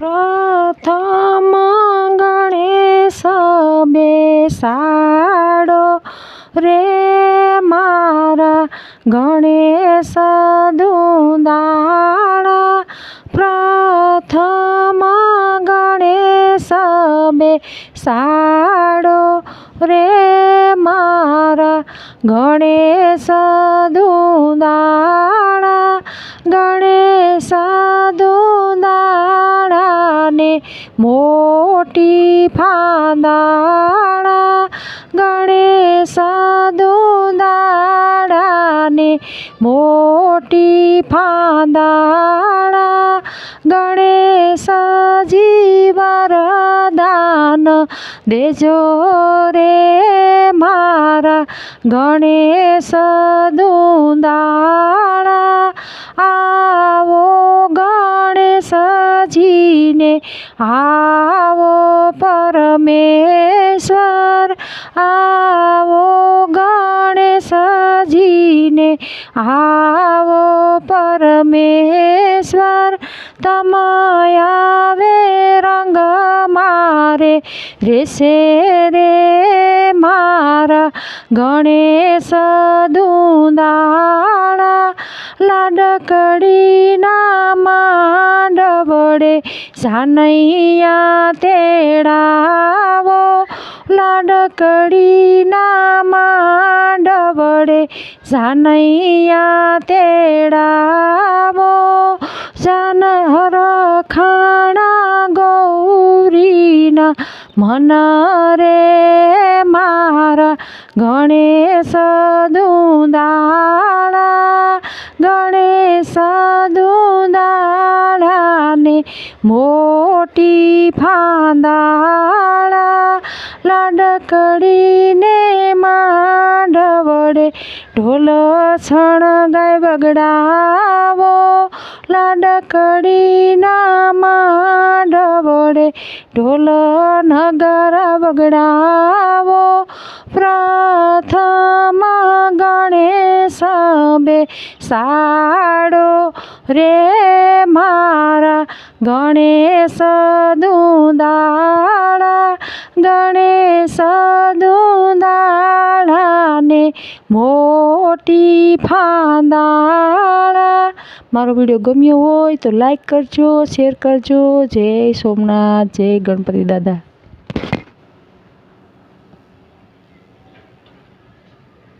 પ્રથમ ગણેશ બેસાડો રે મારા ગણેશ દુંદાળા. પ્રથમ ગણેશ બેસાડો રે મારા ગણેશ દુંદાળા. ગણેશ દુંદાળાને મોટી ફાંદાળા ગણેશ દુંદાળાને મોટી ફાંદાળા ગણેશ જીવરદાન દેજો રે મારા ગણેશ દુંદાળા. ગણેશજીને આવો પરમેશ્વર, આવો ગણેશજીને આવો પરમેશ્વર તમયાવે રંગ મારે, રેસે રે મારા ગણેશ દુંદાળા, લાડકડીના સાનૈયા તેડાવો લાડકડીના માંડવડે સાનૈયા તેડાવો જાન હરખાણા ગૌરીના મન રે મારા ગણેશ દુંદાળા મોટી ફાંદાળા લાડકડીને માંડવડે ઢોલ છણગાય બગડાવો. લાડકડીના માંડવડે ઢોલ નગર બગડાવો. પ્રથમ ગણેશ બે સાડો રે મારા ગણેશ દુંદાળા, ગણેશ દુંદાળાને મોટી ફાંદાળા. મારો વીડિયો ગમ્યો હોય તો લાઈક કરજો શેર કરજો. જય સોમનાથ, જય ગણપતિ દાદા.